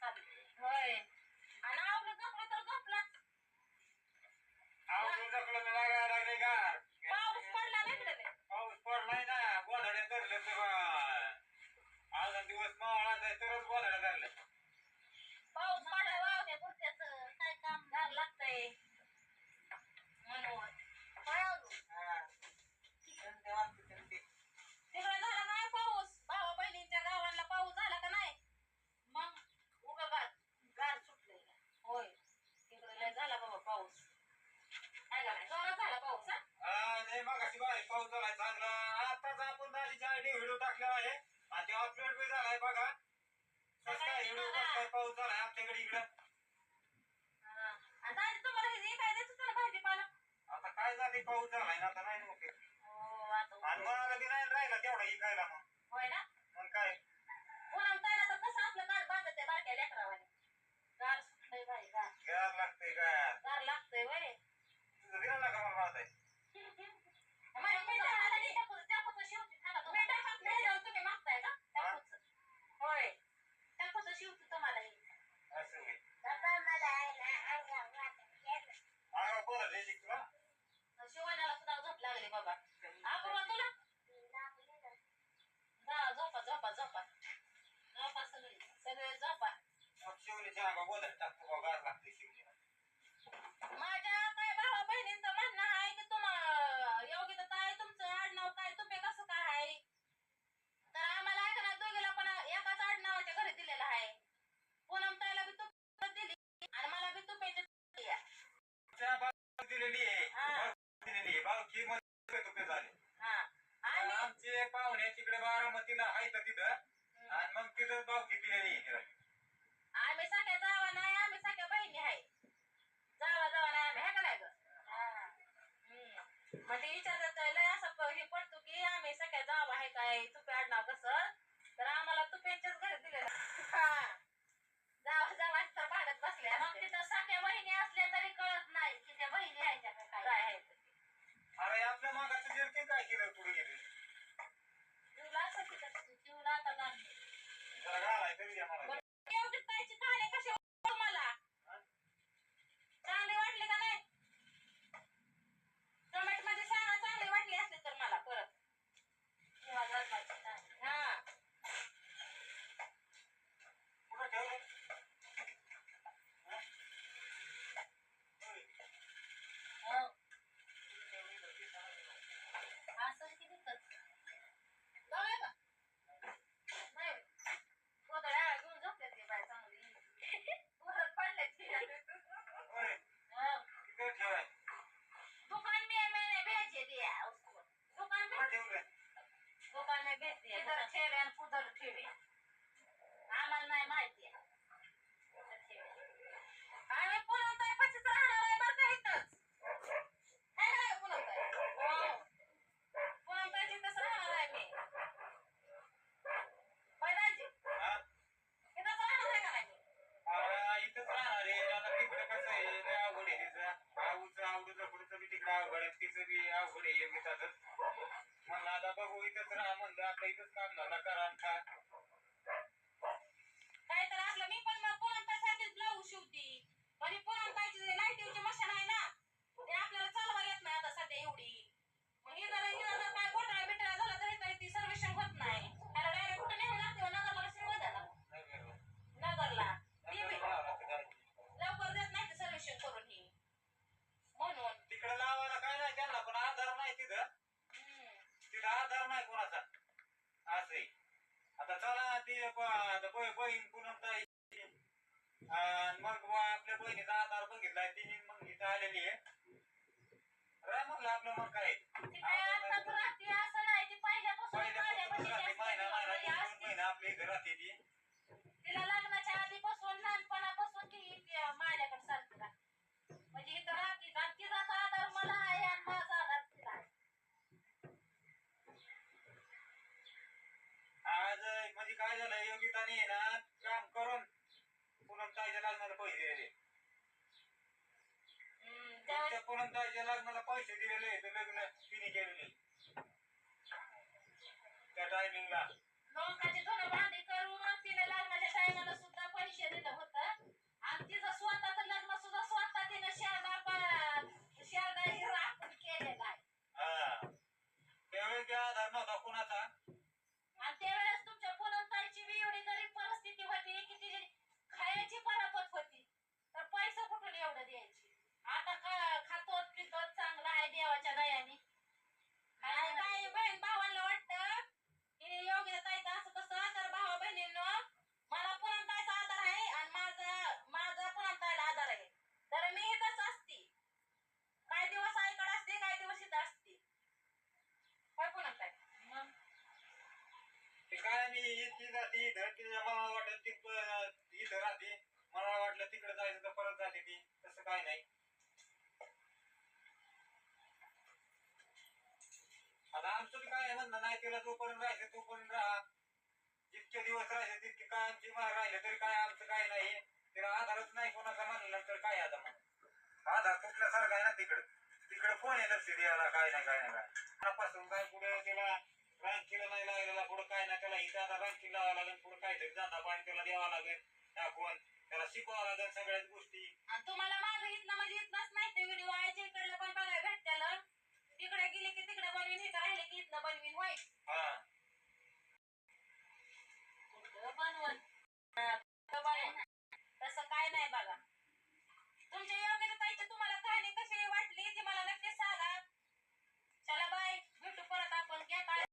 สั้นๆ बघा. कसं काय एवढं कसं पाऊस झालाय आपल्याकडे इकडं. आता तुम्हाला हे काय देत भाजीपाला. आता काय झाले पाऊस झालाय ना आता नाही ना हो, ओके आणि मला बी नाही राहिला तेवढा इकायला मग. होय ना? झोपा झोपा झोपा झोपा सगळे सगळे झोपा शिवणीच्या गोदर टाकतो गार लागते शिवणीला माझ्या काय भावा बहिणींचं म्हणणं आहे की तुम्हा योगी काय तुमचं आडनाव काय तुम्ही कसं काय आहे तर आम्हाला आहे दोघीला पण एकाच आडनावाच्या घरी दिलेलं आहे पूनम ताईला बी तू दिली आणि मला बी तुपेची दिलेली आहे दिलेली आहे आमचे पाहुणे तिकडे बारामतीला आहे तर तिथं आणि मग तिथं बावकी तिला. आम्ही सगळ्या जावा नाही आम्ही सगळ्या बहिणी आहे. जावा जावा नाही आम्ही है का नाही ग? हम्म. मग ते विचारतात लय असं प- हे पडतो की आम्ही सगळ्या जावा आहे काय तुपे आडनाव कसं तर आम्हाला तुपेंच्याच घरी दिलेलं जावा जावा तर भाडत बसल्या मग तिथं सगळ्या बहिणी असल्या तरी कळत नाही की त्या बहिणी आहेत का काय काय आहे ते. अरे आपल्या मागाचं जर ते काय केलं पुढे गेले जीवला असं तिथं जीवला आता गाणं. जरा घालाय तरी द्या मला एवढी ताईची कहाणी कशी वाटली तुम्हाला चांगली वाटली का नाही कमेंटमध्ये सांगा चांगली वाटली असली तर मला परत तेव्हा जन्माची कहाणी. हा कुठं ठेवलं हो. असं की तिथंच. जाऊया का? नाही. गोधड्या घेऊन झोपल्यात ते बाई चांगली. परत पडल्यात ती. होय, हो. तिथं ठेवाय. दुकान में मैंने भेजे दिया उसको दुकान में कुठं ठेवलंय? दुकान में भेज दिया इधर ठेवे आणि कुदर ठेवे आम्हाला नाही माहिती आहे. कुठं ठेवे. आम्ही पुणमताई पाशीच राहणार आहे बरं का इथंच. है ना पुणमताई? हो. पुणमताईच्या इथंच राहणार आहे मी. होय दाजी? हा? इथंच राहणार आहे का नाही मी? अरे, इथंच राहणार आहे. आता तिकडं कसं आहे, लय अवघड आहे तिचं. आऊचं, आवडूचं, पुढचं बी तिकडं अवघड आहे. तिचं बी अवघड आहे योगिताचं. म्हणलं आता बघू इथंच राहा म्हणलं आपलं इथंच काम धंदा करा आणि खा. काय तर असलं मी पण मग पुणमताईसाठीच ब्लाऊज शिवती पण ही पुणमताईची मशीन आहे ना ते आपल्याला चालवा येत नाही आता सध्या एवढी बहीण पुन्हा ताई आणि मग आपल्या बहिणीचा आधार बघितलाय तिने मग इथं आलेली आहे. म्हणलं आपलं मग काय? पहिल्यापासून महिना महिना आपल्या इथं राहते ती. तिला आधीपासून लहानपणापासून ती ती माझ्याकडे सारखी राहते म्हणजे इथं राहते आणि तिचाच आधार मला आहे आणि माझा आधार तिला आहे आज म्हणजे काय झालं योगिताने आहे ना काम करून पुन्हा ताईच्या लग्नाला पैसे दिलेले पुन्हा ताईच्या लग्नाला पैसे दिलेले तर लग्न तिने केलेले. त्या टायमिंगला लोकांचे करून तिने लग्नाच्या टायमाला सुद्धा पैसे दिलं होतं. आणि तिचं स्वतःचं लग्न सुद्धा स्वतः तिने शारदा शारदा हिरा आपण केलेलं आहे. हा. त्यावेळी त्या आधार नव्हता कुणाचा? आणि त्यावेळेस तुमच्या पुनमताईची बी एवढी गरीब परिस्थिती होती की तिची खायची परापत होती. तर पैसा कुठून एवढं द्यायची? आता का खातो पितो चांगला आहे देवाच्या दयाने आणि काय बहीण भावांना वाटतं की योग्य ताईचं असं कसं तर भावा नाही आता आमचं बी काय म्हणणं नाही तिला जोपर्यंत राहायचं तोपर्यंत राहा. जितके दिवस राहिले तितके काय आमची मार राहिले तरी काय आमचं काय नाही. तिला आधारच नाही कोणाचा म्हणलं तर काय आता मग? आधार तुटल्यासारखा आहे ना तिकडं? तिकडे कोण आहे लक्ष द्यायला? काय नाही काय नाही काय पासून काय पुढे तिला बँकेला नाही लागलेला पुढे काय नाही त्याला इथं आता बँकेला लावावं लागेल पुढे काहीतरी जाता पाणी त्याला द्यावा लागेल. दाखवून. सगळ्याच गोष्टी. आणि तुम्हाला माझं इथनं म्हणजे इथनंच नाही व्हिडिओ आयच्या इकडलं पण बघायला भेटत्याला. तिकडे गेले की तिकडे बनवीन इथं राहिले की इथनं बनवीन वाईट